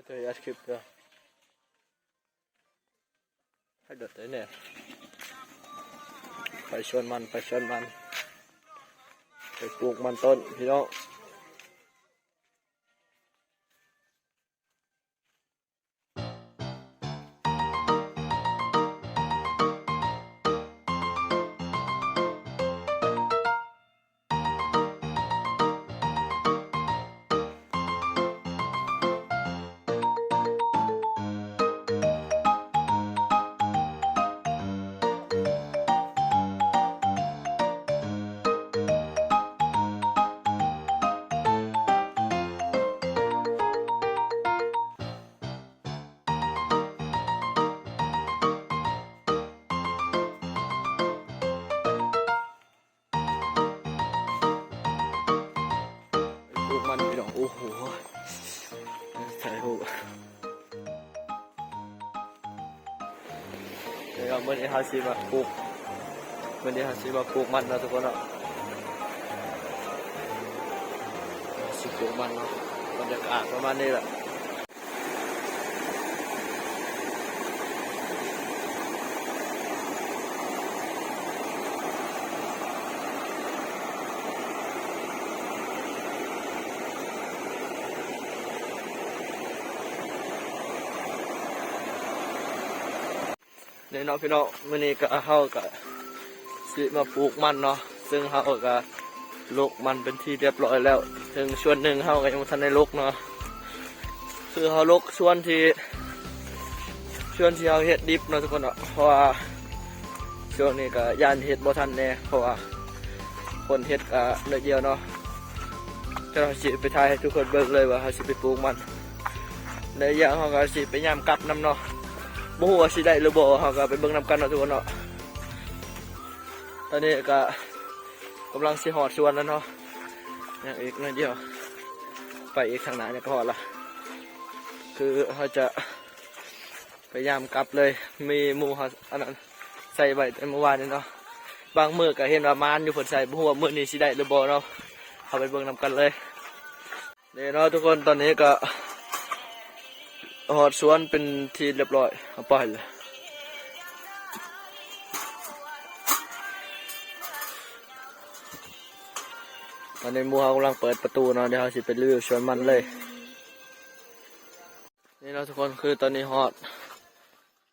ไม่เคยอัดคลิปเลยให้เดือดเลยเนี่ยไปชวนมัน ไปชวนมัน ไปปลูกมันต้นพี่น้อง มันไปหรอกโอ้โหถ่ายรูเดี๋ยวเมื่อนี้ฮาซีมาปลูกเมื่อนี้ฮาซีมาปลูกมันนะทุกคนอะสิปลูกมันเนาะบรรยากาศประมาณนี้แหละ เนี่ยเนาะพี่น้องมื้อนี้ก็เฮาก็สิมาปลูกมันเนาะซึ่งเฮาก็ลูกมันเป็นที่เรียบร้อยแล้ว ถึงส่วนหนึ่งเฮาก็ยังทันได้ลูกเนาะคือเฮาลูกส่วนที่ส่วนที่เฮาเฮ็ดดิบเนาะทุกคนเนาะเพราะว่าช่วงนี้ก็ย่านเฮ็ดบ่ทันแน่เพราะว่าคนเฮ็ดก็น้อยเดียวเนาะจะเราสิไปถ่ายให้ทุกคนเบิ่งเลยว่าเฮาสิไปปลูกมันในอย่างเฮาก็สิไปยามกลับนํเนาะ บ่ฮู้ว่าสิได้หรือบ่เฮาก็ไปเบิ่งนำกันเนาะทุกคนเนาะตอนนี้ก็กำลังสิฮอดสวนแล้วเนาะยังอีกนิดเดียว ไปอีกทางหน้าเนี่ยก็ฮอดละคือเขาจะพยายามกลับเลย มีมู่เขาอันนั้นใส่ไว้แต่เมื่อวานนี่เนาะ บางมือก็เห็นว่ามานอยู่เพิ่นใส่บ่ฮู้ว่ามื้อนี้สิได้หรือบ่เนาะเอาไปเบิ่งนำกันเลยเนี่เนาะทุกคนตอนนี้ก็ หอดสวนเป็นทีเรียบร้อยเอาไปเลยตอนนี้มูเขากำลังเปิดประตูเนาะเดี๋ยวเราสิไปรีวิวสวนมันเลย นี่เนาทุกคนคือตอนนี้หอด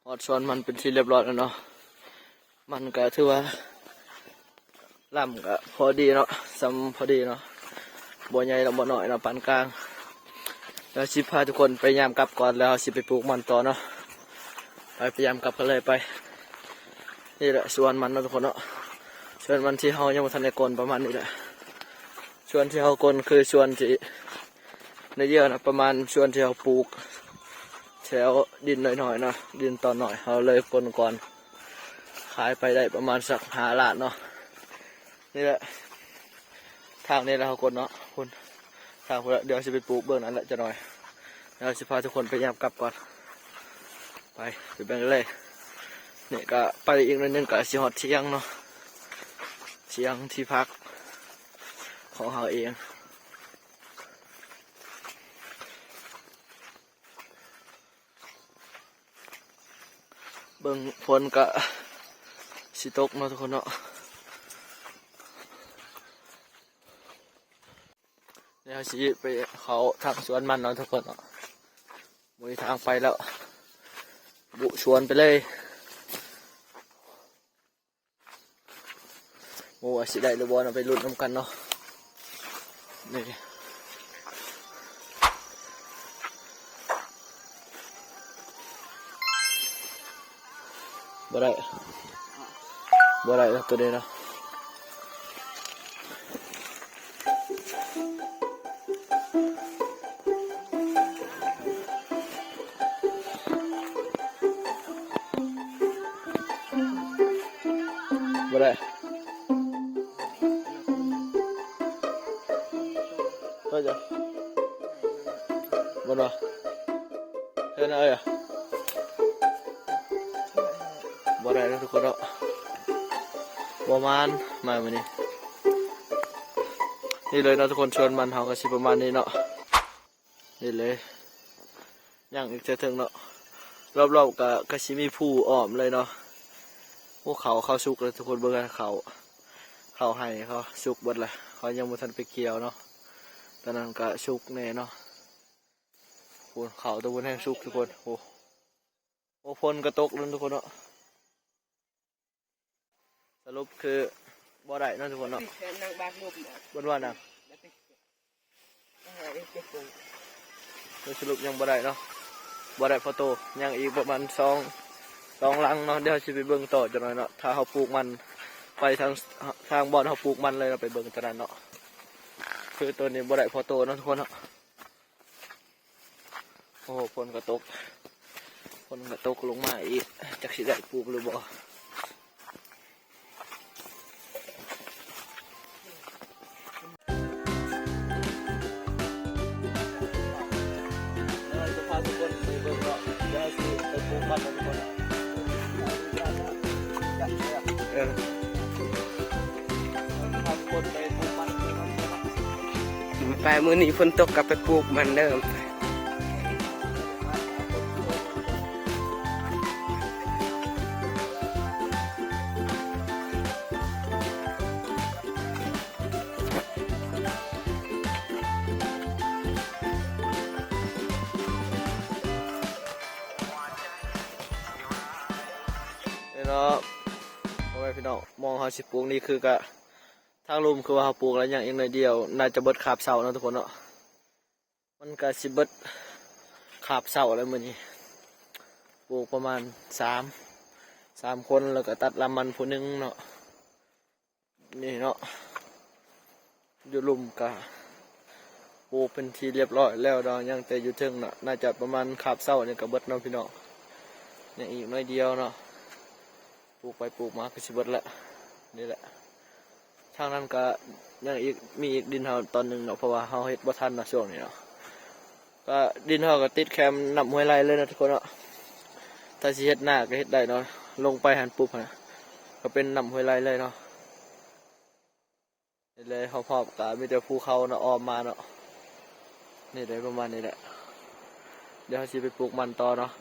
หอดสวนมันเป็นที่เรียบร้อยแล้วเนาะมันก็ถือว่าลำก็พอดีเนาะซ้ำพอดีเนาะบัวใหญ่แล้วบัวหน่อยเนาะปานกลาง แล้วสิพาทุกคนไปยามกลับก่อนแล้วสิไปปลูกมันต่อเนาะไปพยายามกลับกันเลยไปนี่แหละสวนมันเนาะทุกคนเนาะสวนมันที่เฮายังม่ทันได้กลนประมาณนี้แหละสวนที่เฮากลนคือสวนที่ในเยอะนะประมาณสวนที่เฮาปลูกแถวดินหน่อยๆเนาะดินตอนหน่อยเฮาเลยกลนก่อนขายไปได้ประมาณสักหาล้านเนาะนี่แหละทางนี้แหละเฮากลนเนาะคุณ ทางคนละเดี๋ยวจะไปปลูกเบื้องนั้นแหละจะหน่อยเดี๋ยวจะพาทุกคนไปยามกลับก่อน ไปไปแบ่งกันเลยเนี่ยก็ไปอีกนิดนึงก็สิฮอดเที่ยงเนาะเที่ยงที่พักของเราเองเบิ่งฝนก็สิตกเนาะทุกคนเนาะ เดี๋ ยวสิไปเขาทางสวนมันเนาะทุกคนเนาะมีทางไปแล้ว บุสวนไปเลยโอ้สิได้หรือบอลเอาไปลุ้นน้ำกันเนาะนี่บ่ได้บ่ได้แล้วตัวเนี้เนะ บ่ได้ก็จะบ่นาะเฮ็ดอะไรอะบ่ได้นะทุกคนเนาะประมาณมาวันนี้นี่เลยนะทุกคนชวนมันเฮาก็สิประมาณนี้เนาะนี่เลยย่างอีกเจอถึงเนาะรอบๆก็ก็สิมีผู้อ้อมเลยเนาะ พวกเขาเขาสุกเลยทุกคนเบิ่งกันเขาเขาให้เขาสุกเบิดเลยเขายังบ่ทันไปเกี่ยวเนาะตอนนั้นก็สุกแน่เนาะโอ้เขาตะวันแห้งสุกทุกคนโอ้โอ้ฝนก็ตกแล้วทุกคนเนาะสรุปคือบ่ได้เนาะทุกคนเนาะบ้านรูปเนี่ยบ่ว่านะแล้วไปเอาไอ้เจ้าปู่โดยสรุปยังบ่ได้เนาะบ่ได้พอโตยังอีกประมาณสอง สองลังเนาะเดี๋ยวชิไปเบิ่งต่อจะหน่อยเนาะถ้าเขาปลูกมันไปทางทางบ่อนเขาปลูกมันเลยเราไปเบิ่งตะนนั้นเนาะคือตัวนี้บ่ได้พอโตเนาะทุกคนเนาะโอ้โหฝนก็ตกฝนก็ตกลงมาอีกจากสิได้ปลูกหรือบ่ ไปมื้อนี้ฝนตกกลับไปปลูกมันเดิมเนาะพ่อแม่พี่น้องมองเขาสิปลูกนี่คือกะ ทางลุมคือว่าเขาปลูกแล้วอย่างอีกหน่อยเดียว น่าจะเบิดขาบเสาเนาะทุกคนเนาะมันก็สิเบิดขาบเสาอะไรมือนี้ปลูกประมาณสามสามคนแล้วก็ตัดลำมันผู้นึงเนาะนี่เนาะอยู่ลุมกะปลูกเป็นทีเรียบร้อยแล้วดอกยังแต่อยู่เทึงเนาะน่าจะประมาณขาบเสาเนี่ยก็เบิดเนาะพี่เน้องอย่างอีกน่อยเดียวเนาะปลูกไปปลูกมาก็สิเบิดละนี่แหละ ทางนั้นก็ยังอีกมีอีกดินเฮาตอนหนึ่งเนาะเพราะว่าเฮาเฮ็ดบ่ทันนะช่วงนี้เนาะก็ดินเฮาก็ติดแคมนำห้วยไร่เลยนะทุกคนเนาะถ้าสิเฮ็ดหน้าก็เฮ็ดได้เนาะลงไปหันปุ๊บนะก็เป็นนำห้วยไร่เลยเนาะเลยเฮาพอบก็มีแต่ภูเขาเนาะออมมาเนาะนี่เลยประมาณนี้แหละเดี๋ยวเฮาสิไปปลูกมันต่อเนาะ